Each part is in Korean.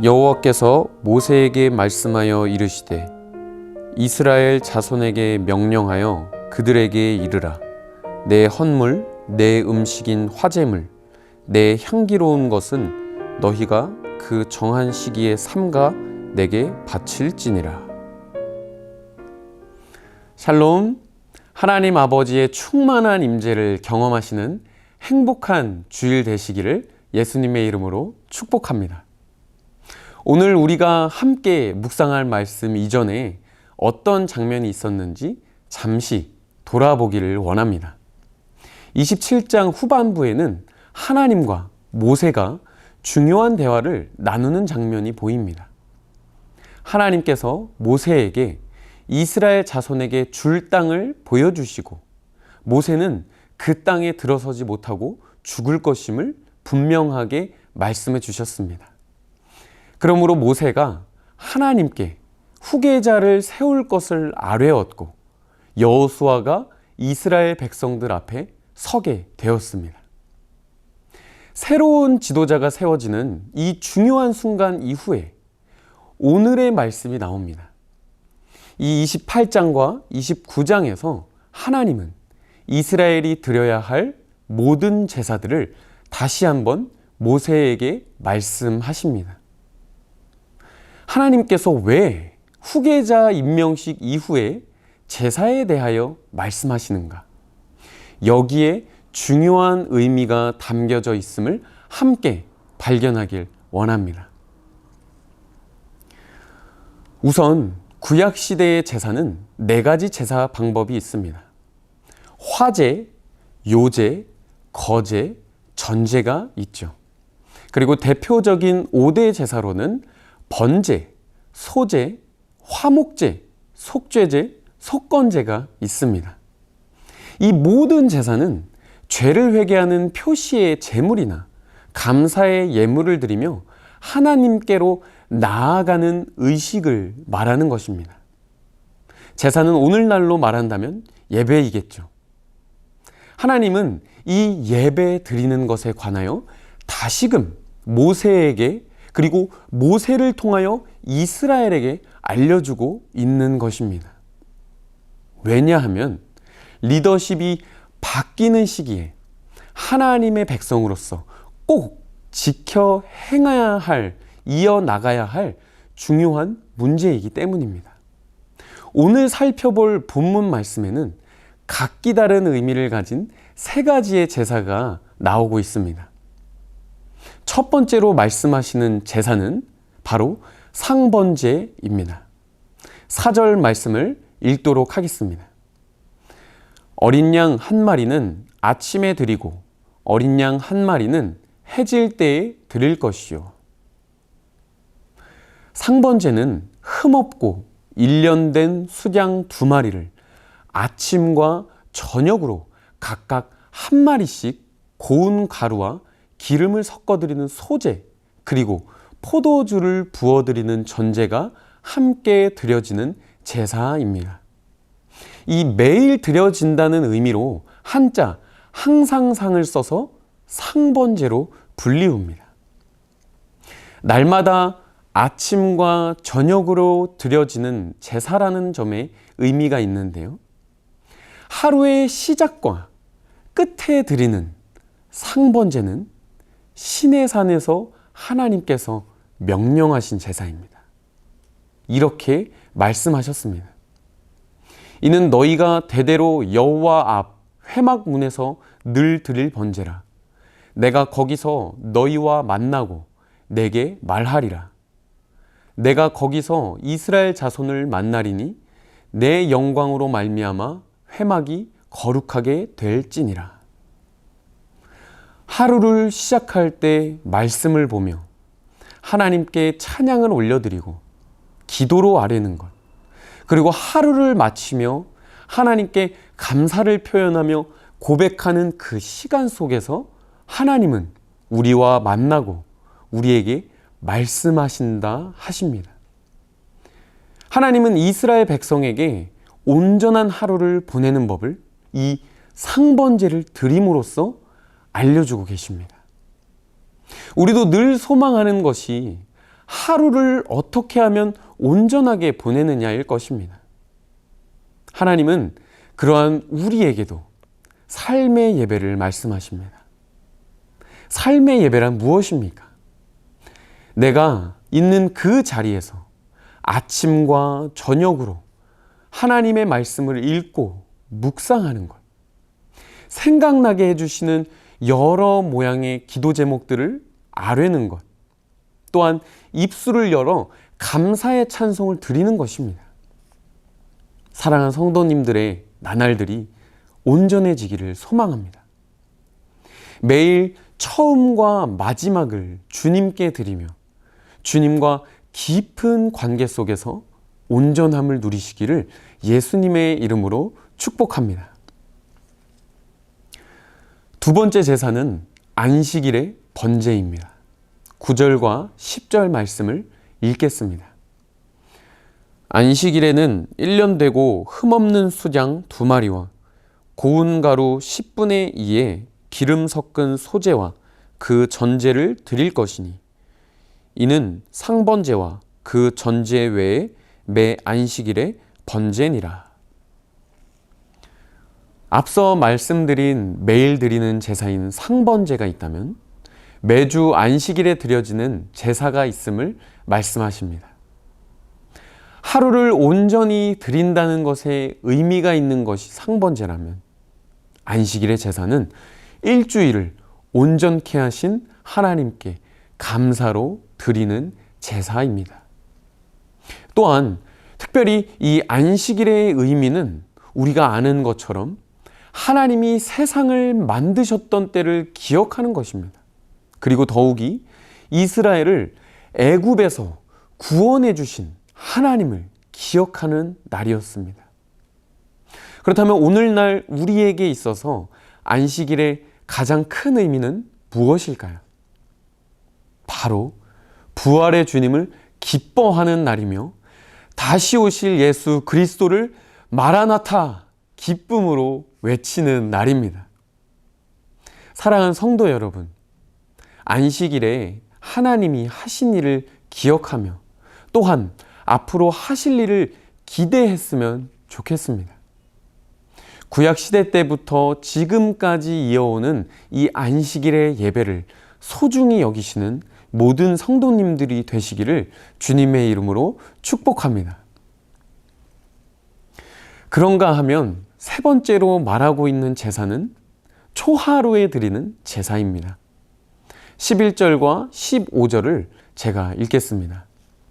여호와께서 모세에게 말씀하여 이르시되 이스라엘 자손에게 명령하여 그들에게 이르라. 내 헌물 내 음식인 화제물 내 향기로운 것은 너희가 그 정한 시기에 삼가 내게 바칠지니라. 샬롬. 하나님 아버지의 충만한 임재를 경험하시는 행복한 주일 되시기를 예수님의 이름으로 축복합니다. 오늘 우리가 함께 묵상할 말씀 이전에 어떤 장면이 있었는지 잠시 돌아보기를 원합니다. 27장 후반부에는 하나님과 모세가 중요한 대화를 나누는 장면이 보입니다. 하나님께서 모세에게 이스라엘 자손에게 줄 땅을 보여주시고 모세는 그 땅에 들어서지 못하고 죽을 것임을 분명하게 말씀해 주셨습니다. 그러므로 모세가 하나님께 후계자를 세울 것을 아뢰었고 여호수아가 이스라엘 백성들 앞에 서게 되었습니다. 새로운 지도자가 세워지는 이 중요한 순간 이후에 오늘의 말씀이 나옵니다. 이 28장과 29장에서 하나님은 이스라엘이 드려야 할 모든 제사들을 다시 한번 모세에게 말씀하십니다. 하나님께서 왜 후계자 임명식 이후에 제사에 대하여 말씀하시는가? 여기에 중요한 의미가 담겨져 있음을 함께 발견하길 원합니다. 우선 구약 시대의 제사는 네 가지 제사 방법이 있습니다. 화제, 요제, 거제, 전제가 있죠. 그리고 대표적인 5대 제사로는 번제, 소제, 화목제, 속죄제, 속건제가 있습니다. 이 모든 제사는 죄를 회개하는 표시의 제물이나 감사의 예물을 드리며 하나님께로 나아가는 의식을 말하는 것입니다. 제사는 오늘날로 말한다면 예배이겠죠. 하나님은 이 예배 드리는 것에 관하여 다시금 모세에게 그리고 모세를 통하여 이스라엘에게 알려주고 있는 것입니다. 왜냐하면 리더십이 바뀌는 시기에 하나님의 백성으로서 꼭 지켜 행해야 할, 이어나가야 할 중요한 문제이기 때문입니다. 오늘 살펴볼 본문 말씀에는 각기 다른 의미를 가진 세 가지의 제사가 나오고 있습니다. 첫 번째로 말씀하시는 제사는 바로 상번제입니다. 사절 말씀을 읽도록 하겠습니다. 어린 양 한 마리는 아침에 드리고 어린 양 한 마리는 해질 때에 드릴 것이요. 상번제는 흠없고 일련된 수장 두 마리를 아침과 저녁으로 각각 한 마리씩 고운 가루와 기름을 섞어드리는 소제 그리고 포도주를 부어드리는 전제가 함께 드려지는 제사입니다. 이 매일 드려진다는 의미로 한자 항상상을 써서 상번제로 불리웁니다. 날마다 아침과 저녁으로 드려지는 제사라는 점에 의미가 있는데요. 하루의 시작과 끝에 드리는 상번제는 신의 산에서 하나님께서 명령하신 제사입니다. 이렇게 말씀하셨습니다. 이는 너희가 대대로 여호와 앞 회막 문에서 늘 드릴 번제라. 내가 거기서 너희와 만나고 내게 말하리라. 내가 거기서 이스라엘 자손을 만나리니 내 영광으로 말미암아 회막이 거룩하게 될지니라. 하루를 시작할 때 말씀을 보며 하나님께 찬양을 올려드리고 기도로 아뢰는 것. 그리고 하루를 마치며 하나님께 감사를 표현하며 고백하는 그 시간 속에서 하나님은 우리와 만나고 우리에게 말씀하신다 하십니다. 하나님은 이스라엘 백성에게 온전한 하루를 보내는 법을 이 상번제를 드림으로써 알려주고 계십니다. 우리도 늘 소망하는 것이 하루를 어떻게 하면 온전하게 보내느냐일 것입니다. 하나님은 그러한 우리에게도 삶의 예배를 말씀하십니다. 삶의 예배란 무엇입니까? 내가 있는 그 자리에서 아침과 저녁으로 하나님의 말씀을 읽고 묵상하는 것. 생각나게 해주시는 여러 모양의 기도 제목들을 아뢰는 것. 또한 입술을 열어 감사의 찬송을 드리는 것입니다. 사랑하는 성도님들의 나날들이 온전해지기를 소망합니다. 매일 처음과 마지막을 주님께 드리며 주님과 깊은 관계 속에서 온전함을 누리시기를 예수님의 이름으로 축복합니다. 두 번째 제사는 안식일의 번제입니다. 9절과 10절 말씀을 읽겠습니다. 안식일에는 1년 되고 흠없는 수장 두 마리와 고운 가루 10분의 2에 기름 섞은 소재와 그 전제를 드릴 것이니 이는 상번제와 그 전제 외에 매 안식일의 번제니라. 앞서 말씀드린 매일 드리는 제사인 상번제가 있다면 매주 안식일에 드려지는 제사가 있음을 말씀하십니다. 하루를 온전히 드린다는 것에 의미가 있는 것이 상번제라면 안식일의 제사는 일주일을 온전케 하신 하나님께 감사로 드리는 제사입니다. 또한 특별히 이 안식일의 의미는 우리가 아는 것처럼 하나님이 세상을 만드셨던 때를 기억하는 것입니다. 그리고 더욱이 이스라엘을 애굽에서 구원해 주신 하나님을 기억하는 날이었습니다. 그렇다면 오늘날 우리에게 있어서 안식일의 가장 큰 의미는 무엇일까요? 바로 부활의 주님을 기뻐하는 날이며 다시 오실 예수 그리스도를 마라나타 기쁨으로 외치는 날입니다. 사랑하는 성도 여러분, 안식일에 하나님이 하신 일을 기억하며 또한 앞으로 하실 일을 기대했으면 좋겠습니다. 구약 시대 때부터 지금까지 이어오는 이 안식일의 예배를 소중히 여기시는 모든 성도님들이 되시기를 주님의 이름으로 축복합니다. 그런가 하면 세 번째로 말하고 있는 제사는 초하루에 드리는 제사입니다. 11절과 15절을 제가 읽겠습니다.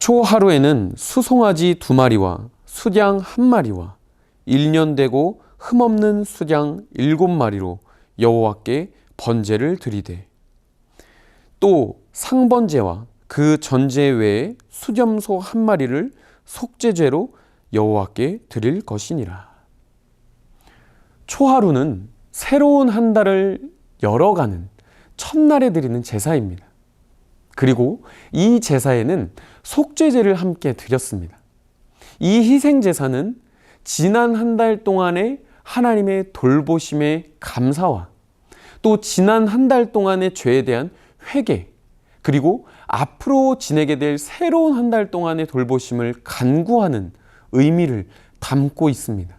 초하루에는 수송아지 두 마리와 수장 한 마리와 1년 되고 흠없는 수장 일곱 마리로 여호와께 번제를 드리되 또 상번제와 그 전제 외에 수점소 한 마리를 속죄제로 여호와께 드릴 것이니라. 초하루는 새로운 한 달을 열어가는 첫날에 드리는 제사입니다. 그리고 이 제사에는 속죄제를 함께 드렸습니다. 이 희생 제사는 지난 한 달 동안의 하나님의 돌보심에 감사와 또 지난 한 달 동안의 죄에 대한 회개 그리고 앞으로 지내게 될 새로운 한 달 동안의 돌보심을 간구하는 의미를 담고 있습니다.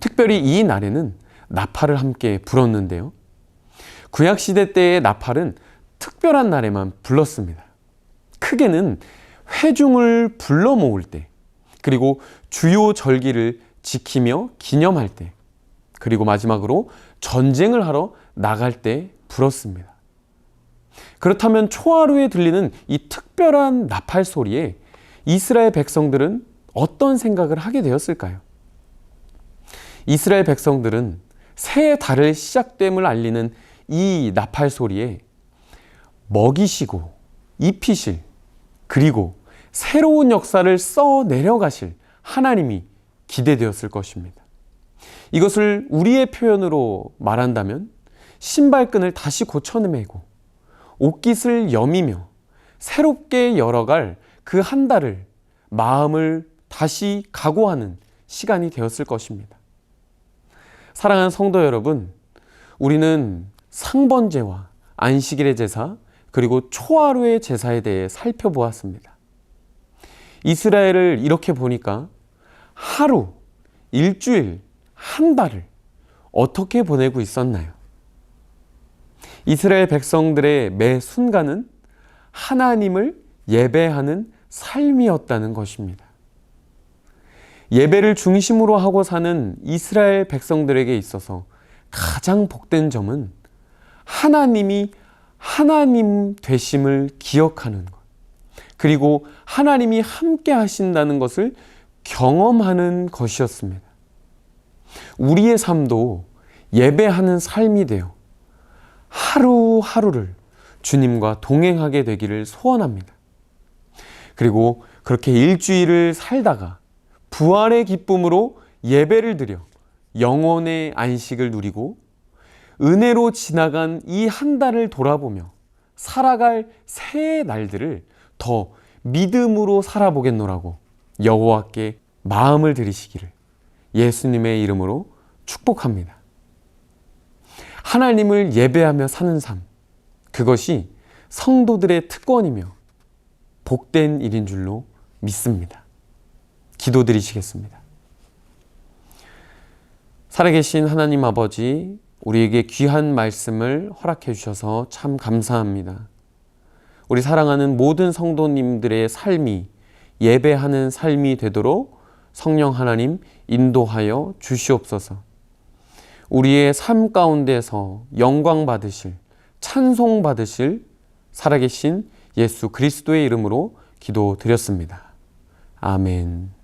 특별히 이 날에는 나팔을 함께 불었는데요. 구약시대 때의 나팔은 특별한 날에만 불렀습니다. 크게는 회중을 불러 모을 때, 그리고 주요 절기를 지키며 기념할 때, 그리고 마지막으로 전쟁을 하러 나갈 때 불었습니다. 그렇다면 초하루에 들리는 이 특별한 나팔 소리에 이스라엘 백성들은 어떤 생각을 하게 되었을까요? 이스라엘 백성들은 새 달을 시작됨을 알리는 이 나팔 소리에 먹이시고 입히실 그리고 새로운 역사를 써 내려가실 하나님이 기대되었을 것입니다. 이것을 우리의 표현으로 말한다면 신발끈을 다시 고쳐내고 옷깃을 여미며 새롭게 열어갈 그 한 달을 마음을 다시 각오하는 시간이 되었을 것입니다. 사랑하는 성도 여러분, 우리는 상번제와 안식일의 제사 그리고 초하루의 제사에 대해 살펴보았습니다. 이스라엘을 이렇게 보니까 하루, 일주일, 한 달을 어떻게 보내고 있었나요? 이스라엘 백성들의 매 순간은 하나님을 예배하는 삶이었다는 것입니다. 예배를 중심으로 하고 사는 이스라엘 백성들에게 있어서 가장 복된 점은 하나님이 하나님 되심을 기억하는 것. 그리고 하나님이 함께 하신다는 것을 경험하는 것이었습니다. 우리의 삶도 예배하는 삶이 되어 하루하루를 주님과 동행하게 되기를 소원합니다. 그리고 그렇게 일주일을 살다가 부활의 기쁨으로 예배를 드려 영혼의 안식을 누리고 은혜로 지나간 이 한 달을 돌아보며 살아갈 새해 날들을 더 믿음으로 살아보겠노라고 여호와께 마음을 들이시기를 예수님의 이름으로 축복합니다. 하나님을 예배하며 사는 삶, 그것이 성도들의 특권이며 복된 일인 줄로 믿습니다. 기도드리시겠습니다. 살아계신 하나님 아버지, 우리에게 귀한 말씀을 허락해 주셔서 참 감사합니다. 우리 사랑하는 모든 성도님들의 삶이 예배하는 삶이 되도록 성령 하나님 인도하여 주시옵소서. 우리의 삶 가운데서 영광 받으실, 찬송 받으실 살아계신 예수 그리스도의 이름으로 기도드렸습니다. 아멘.